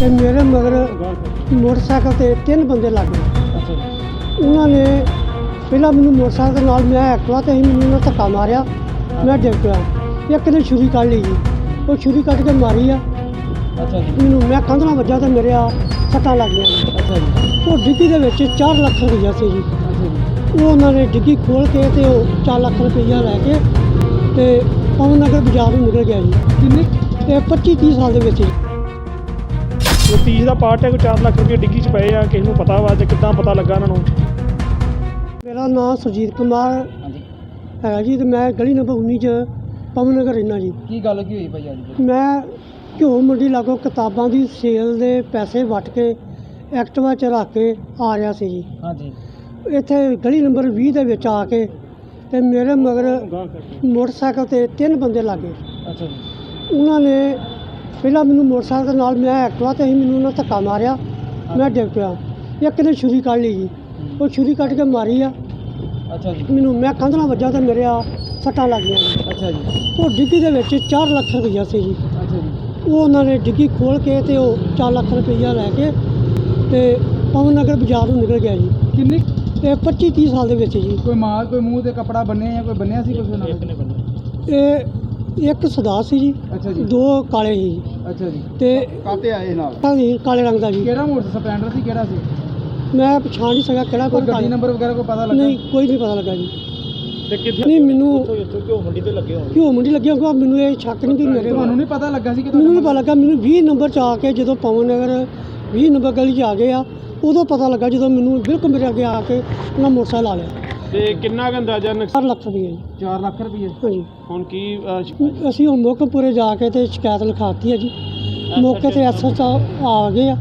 ਤੇ ਮੇਰੇ ਮਗਰ ਮੋਟਰਸਾਈਕਲ ਤੇ ਤਿੰਨ ਬੰਦੇ ਲੱਗ ਗਏ। ਉਹਨਾਂ ਨੇ ਪਹਿਲਾਂ ਮੈਨੂੰ ਮੋਟਰਸਾਈਕਲ ਨਾਲ ਮੈਂ ਐਕਟਵਾ ਤੇ ਹੀ ਮੈਨੂੰ ਉਹਨਾਂ ਧੱਕਾ ਮਾਰਿਆ ਮੈਂ ਡਿੱਗ ਪਿਆ। ਇੱਕ ਨੇ ਛੁਰੀ ਕੱਢ ਲਈ ਜੀ। ਉਹ ਛੁਰੀ ਕੱਢ ਕੇ ਮਾਰੀ ਆ। ਅੱਛਾ ਜੀ। ਮੈਨੂੰ ਮੈਂ ਕੰਧ ਨਾਲ ਵੱਜਾ ਤੇ ਮੇਰੇ ਆ ਸੱਟਾਂ ਲੱਗ ਗਈਆਂ। ਅੱਛਾ ਜੀ। ਉਹ ਡਿੱਗੀ ਦੇ ਵਿੱਚ 4 ਲੱਖ ਰੁਪਈਆ ਸੀ ਜੀ। ਉਹ ਉਹਨਾਂ ਨੇ ਡਿੱਗੀ ਖੋਲ ਕੇ ਤੇ ਉਹ 4 ਲੱਖ ਰੁਪਈਆ ਲੈ ਕੇ ਤੇ ਪਵਨ ਨਗਰ ਬਾਜ਼ਾਰ ਨੂੰ ਨਿਕਲ ਗਿਆ ਜੀ। ਕਿੰਨੇ? ਤੇ 25 30 ਸਾਲ ਦੇ ਵਿੱਚ ਜੀ। ਤੀਜ ਦਾ ਪਾਰਟ ਹੈ ਕੋਈ 4 ਲੱਖ ਰੁਪਏ ਡਿੱਗੀ 'ਚ ਪਏ ਆ ਕਿਸੇ ਨੂੰ ਪਤਾ ਵਾ ਜਾਂ ਕਿੱਦਾਂ ਪਤਾ ਲੱਗਾ ਇਹਨਾਂ ਨੂੰ। ਮੇਰਾ ਨਾਮ ਸੁਰਜੀਤ ਕੁਮਾਰ ਹਾਂਜੀ। ਹੈਗਾ ਜੀ ਤੇ ਮੈਂ ਗਲੀ ਨੰਬਰ 19 ਚ ਪਵਨ ਨਗਰ ਰਹਿਣਾ ਜੀ। ਕੀ ਗੱਲ ਕੀ ਹੋਈ ਭਾਈ ਅੱਜ? ਮੈਂ ਘਿਓ ਮੰਡੀ ਲਾਗੋਂ ਕਿਤਾਬਾਂ ਦੀ ਸੇਲ ਦੇ ਪੈਸੇ ਵਟ ਕੇ ਐਕਟਿਵਾ 'ਚ ਰੱਖ ਕੇ ਆ ਰਿਹਾ ਸੀ ਜੀ। ਹਾਂਜੀ। ਇੱਥੇ ਗਲੀ ਨੰਬਰ 20 ਦੇ ਵਿੱਚ ਆ ਕੇ ਤੇ ਮੇਰੇ ਮਗਰ ਮੋਟਰਸਾਈਕਲ ਤੇ ਤਿੰਨ ਬੰਦੇ ਲੱਗੇ। ਅੱਛਾ ਜੀ। ਉਹਨਾਂ ਨੇ ਪਹਿਲਾਂ ਮੈਨੂੰ ਮੋਟਰਸਾਈਕਲ ਦੇ ਨਾਲ ਮੈਂ ਐਕਟਿਵਾ ਤੇ ਹੀ ਮੈਨੂੰ ਉਹਨਾਂ ਧੱਕਾ ਮਾਰਿਆ ਮੈਂ ਡਿੱਗ ਪਿਆ। ਇੱਕ ਨੇ ਛੁਰੀ ਕੱਢ ਲਈ ਜੀ। ਉਹ ਛੁਰੀ ਕੱਢ ਕੇ ਮਾਰੀ ਆ। ਅੱਛਾ ਜੀ। ਮੈਨੂੰ ਮੈਂ ਕੰਧ ਨਾਲ ਵੱਜਾ ਤੇ ਮੇਰੇ ਆ ਸੱਟਾਂ ਲੱਗ ਗਈਆਂ। ਅੱਛਾ ਜੀ। ਉਹ ਡਿੱਗੀ ਦੇ ਵਿੱਚ 4 ਲੱਖ ਰੁਪਈਆ ਸੀ ਜੀ। ਅੱਛਾ ਜੀ। ਉਹ ਉਹਨਾਂ ਨੇ ਡਿੱਗੀ ਖੋਲ ਕੇ ਤੇ ਉਹ 4 ਲੱਖ ਰੁਪਈਆ ਲੈ ਕੇ ਤੇ ਪਵਨ ਨਗਰ ਬਾਜ਼ਾਰ ਨੂੰ ਨਿਕਲ ਗਿਆ ਜੀ। ਕਿੰਨੇ? ਤੇ 25 30 ਸਾਲ ਦੇ ਵਿੱਚ ਜੀ। ਕੋਈ ਮਾਲ ਕੋਈ ਮੂੰਹ ਤੇ ਕਪੜਾ ਬੰਨਿਆ ਜਾਂ ਕੋਈ ਬੰਨਿਆ ਸੀ ਕੁਝ ਨਾਲ ਇਹ ਇੱਕ ਸਦਾ ਸੀ ਜੀ ਅੱਛਾ ਜੀ। ਦੋ ਕਾਲੇ ਸੀ ਜੀ। ਅੱਛਾ ਜੀ। ਤੇ ਕਾਤੇ ਆਏ ਨਾਲ? ਹਾਂਜੀ ਕਾਲੇ ਰੰਗ ਦਾ ਜੀ। ਕਿਹੜਾ ਮੋਟਰ ਸਪਲੈਂਡਰ ਸੀ ਕਿਹੜਾ ਸੀ? ਮੈਂ ਪਛਾਣ ਨਹੀਂ ਸਕਿਆ ਕਿਹੜਾ ਕੋਈ ਕੋਈ ਗੱਡੀ ਕਾਲੇ ਨੰਬਰ ਵਗੈਰਾ ਕੋਈ ਪਤਾ ਲੱਗਾ? ਨਹੀਂ ਕੋਈ ਨਹੀਂ ਪਤਾ ਲੱਗਾ ਜੀ। ਤੇ ਕਿੱਥੇ ਨਹੀਂ ਮੈਨੂੰ ਇੱਥੋਂ ਘਿਓ ਮੰਡੀ ਤੇ ਲੱਗੇ ਹੋਣ ਘਿਓ ਮੰਡੀ ਲੱਗਿਆ ਕਿਉਂਕਿ ਮੈਨੂੰ ਇਹ ਸ਼ੱਕ ਨਹੀਂ ਕਿ ਮੇਰੇ ਤੁਹਾਨੂੰ ਨਹੀਂ ਪਤਾ ਲੱਗਾ ਸੀ ਕਿ ਮੈਨੂੰ ਨਹੀਂ ਪਤਾ ਲੱਗਾ ਮੈਨੂੰ 20 ਨੰਬਰ 'ਚ ਆ ਕੇ ਜਦੋਂ ਪਵਨ ਨਗਰ 20 ਨੰਬਰ ਗਲੀ 'ਚ ਆ ਗਏ ਆ ਉਦੋਂ ਪਤਾ ਲੱਗਾ ਜਦੋਂ ਮੈਨੂੰ ਬਿਲਕੁਲ ਮੇਰੇ ਅੱਗੇ ਆ ਕੇ ਉਹਨਾਂ ਮੋਟਰਸਾਈਕਲ ਆ ਲਿਆ। ਤੇ ਕਿੰਨਾ ਕੁ ਅੰਦਾਜ਼ਾ ਨੁਕਸ- 4 ਲੱਖ ਰੁਪਏ ਜੀ। 4 ਲੱਖ ਰੁਪਏ ਹਾਂਜੀ। ਹੁਣ ਕੀ ਅਹ, ਅਸੀਂ ਹੁਣ ਮੋਕਪੁਰੇ ਜਾ ਕੇ ਤੇ ਸ਼ਿਕਾਇਤ ਲਿਖਾਤੀ ਹੈ ਜੀ। ਮੌਕੇ ਤੇ ਐਸਐਸ ਆ ਗਏ ਆ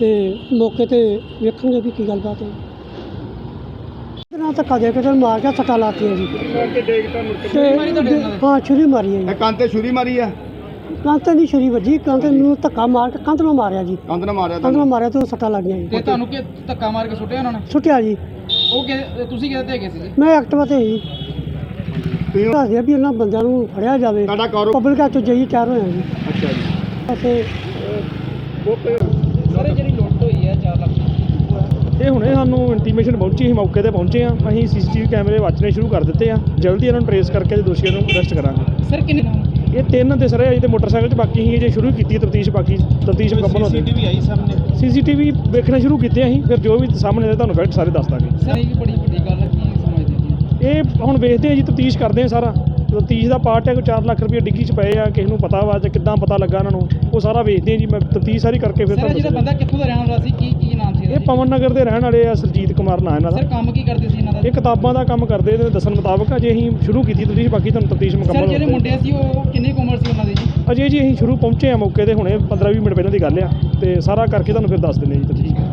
ਤੇ ਮੌਕੇ ਤੇ ਵੇਖਾਂਗੇ ਵੀ ਕੀ ਗੱਲਬਾਤ ਹੈ। ਇਹਦੇ ਨਾਲ ਧੱਕਾ ਦੇ ਕੇ ਤੇ ਮਾਰ ਕੇ ਸੱਟਾਂ ਲਾਤੀਆਂ ਜੀ। ਤੇ ਹਾਂ ਛੁਰੀ ਮਾਰੀ ਹੈ ਜੀ। ਕੰਨ ਤੇ ਛੁਰੀ ਮਾਰੀ ਆ? ਕੰਧ ਦੀ ਛੁਰੀ ਵੱਜੀ ਕੰਧ ਨੂੰ ਧੱਕਾ ਮਾਰ ਕੇ ਕੰਧ ਨੂੰ ਮਾਰਿਆ ਜੀ। ਕੰਨ ਨਾਲ ਮਾਰਿਆ ਕੰਧ ਨੂੰ ਮਾਰਿਆ ਤੇ ਉਹ ਸੱਟਾਂ ਲੱਗ ਗਈਆਂ ਜੀ। ਤੇ ਤੁਹਾਨੂੰ ਕਿ ਧੱਕਾ ਮਾਰ ਕੇ ਸੁੱਟਿਆ ਉਹਨਾਂ ਨੇ? ਸੁੱਟਿਆ ਜੀ। ਉਹ ਕਿ ਤੁਸੀਂ ਕਿਹਦੇ ਤੇ ਹੈਗੇ ਮੈਂ ਐਕਟਿਵਾ ਤੇ ਹੀ ਤੁਸੀਂ ਦੱਸਿਆ ਵੀ ਇਹਨਾਂ ਬੰਦਿਆਂ ਨੂੰ ਫੜਿਆ ਜਾਵੇ। ਤੁਹਾਡਾ ਕਾਰੋ ਪਬਲਿਕ ਚ ਜਾਈ ਤਿਆਰ ਹੋਇਆ ਜੀ। ਅੱਛਾ ਜੀ। ਅਤੇ ਸਾਰੇ ਜਿਹੜੀ ਲੁੱਟ ਹੋਈ ਹੈ 4 ਲੱਖ ਇਹ ਹੁਣੇ ਸਾਨੂੰ ਇੰਟੀਮੇਸ਼ਨ ਪਹੁੰਚੀ ਸੀ ਮੌਕੇ ਤੇ ਪਹੁੰਚੇ ਆ ਅਸੀਂ ਸੀਸੀਟੀਵੀ ਕੈਮਰੇ ਵਾਚਣੇ ਸ਼ੁਰੂ ਕਰ ਦਿੱਤੇ ਆ। ਜਲਦੀ ਇਹਨਾਂ ਨੂੰ ਟਰੇਸ ਕਰਕੇ ਤੇ ਦੋਸ਼ੀਆਂ ਨੂੰ ਅਰੈਸਟ ਕਰਾਂਗੇ। ਸਰ ਕਿੰਨੇ ਇਹ ਤਿੰਨ ਤੇ ਸਰ ਅਜੇ ਤੇ ਮੋਟਰਸਾਈਕਲ 'ਚ ਬਾਕੀ ਸੀ ਜੇ ਸ਼ੁਰੂ ਕੀਤੀ ਤਫਤੀਸ਼ ਬਾਕੀ ਤਫਤੀਸ਼ ਮੁਕੰਮਲ ਹੋ ਗਈ ਸੀਸੀਟੀਵੀ ਆਈ ਸਾਹਮਣੇ? ਸੀਸੀਟੀਵੀ ਵੇਖਣਾ ਸ਼ੁਰੂ ਕੀਤੇ ਅਸੀਂ ਫਿਰ ਜੋ ਵੀ ਸਾਹਮਣੇ ਆਏ ਤੁਹਾਨੂੰ ਫੈਕਟ ਸਾਰੇ ਦੱਸ ਦਾਂਗੇ। ਸਰ ਇਹ ਬੜੀ ਵੱਡੀ ਗੱਲ ਹੈ ਕੀ ਸਮਝਦੇ ਜੀ ਇਹ ਹੁਣ ਵੇਖਦੇ ਆ ਜੀ ਤਫਤੀਸ਼ ਕਰਦੇ ਆ ਸਾਰਾ। ਤਫਤੀਸ਼ ਦਾ ਪਾਰਟ ਹੈ ਕੋਈ 4 ਲੱਖ ਰੁਪਏ ਡਿੱਗੀ 'ਚ ਪਏ ਆ ਕਿਸੇ ਨੂੰ ਪਤਾ ਵਾ ਜਾਂ ਕਿੱਦਾਂ ਪਤਾ ਲੱਗਾ ਇਹਨਾਂ ਨੂੰ ਉਹ ਸਾਰਾ ਵੇਖਦੇ ਆ ਜੀ ਮੈਂ ਤਫਤੀਸ਼ ਸਾਰੀ ਕਰਕੇ ਫਿਰ ਸਰ ਤੁਹਾਨੂੰ ਜਿਹੜਾ। ਬੰਦਾ ਕਿੱਥੋਂ ਦਾ ਰਹਿਣ ਵਾਲਾ ਸੀ ਕੀ ਕੀ ਨਾਮ ਸੀ ਇਹਦਾ ਇਹ ਜੀ? ਪਵਨ ਨਗਰ ਦੇ ਰਹਿਣ ਵਾਲੇ ਆ ਸਰਜੀਤ ਕੁਮਾਰ ਨਾਂ ਇਹਨਾਂ ਦਾ। ਸਰ ਕੰਮ ਕੀ ਕਰਦੇ ਸੀ ਇਹਨਾਂ ਦਾ? ਇਹ ਕਿਤਾਬਾਂ ਦਾ ਕੰਮ ਕਰਦੇ ਨੇ ਦੱਸਣ ਮੁਤਾਬਕ ਅਜੇ ਅਸੀਂ ਸ਼ੁਰੂ ਕੀਤੀ ਤਫਤੀਸ਼ ਬਾਕੀ ਤੁਹਾਨੂੰ ਤਫਤੀਸ਼ ਸਰ ਮੁਕੰਮਲ ਜਿਹੜੇ ਮੁੰਡੇ ਸੀ ਉਹ ਕਿੰਨੀ ਕੁ ਉਮਰ ਸੀ ਉਹਨਾਂ ਦੀ ਜੀ? ਅਜੇ ਜੀ ਅਸੀਂ ਸ਼ੁਰੂ ਪਹੁੰਚੇ ਆ ਮੌਕੇ ਤੇ ਹੁਣੇ 15 20 ਮਿੰਟ ਪਹਿਲਾਂ ਦੀ ਗੱਲ ਆ ਤੇ ਸਾਰਾ ਕਰਕੇ ਤੁਹਾਨੂੰ ਫਿਰ ਦੱਸ ਦਿੰਦੇ ਜੀ ਤਫਤੀਸ਼।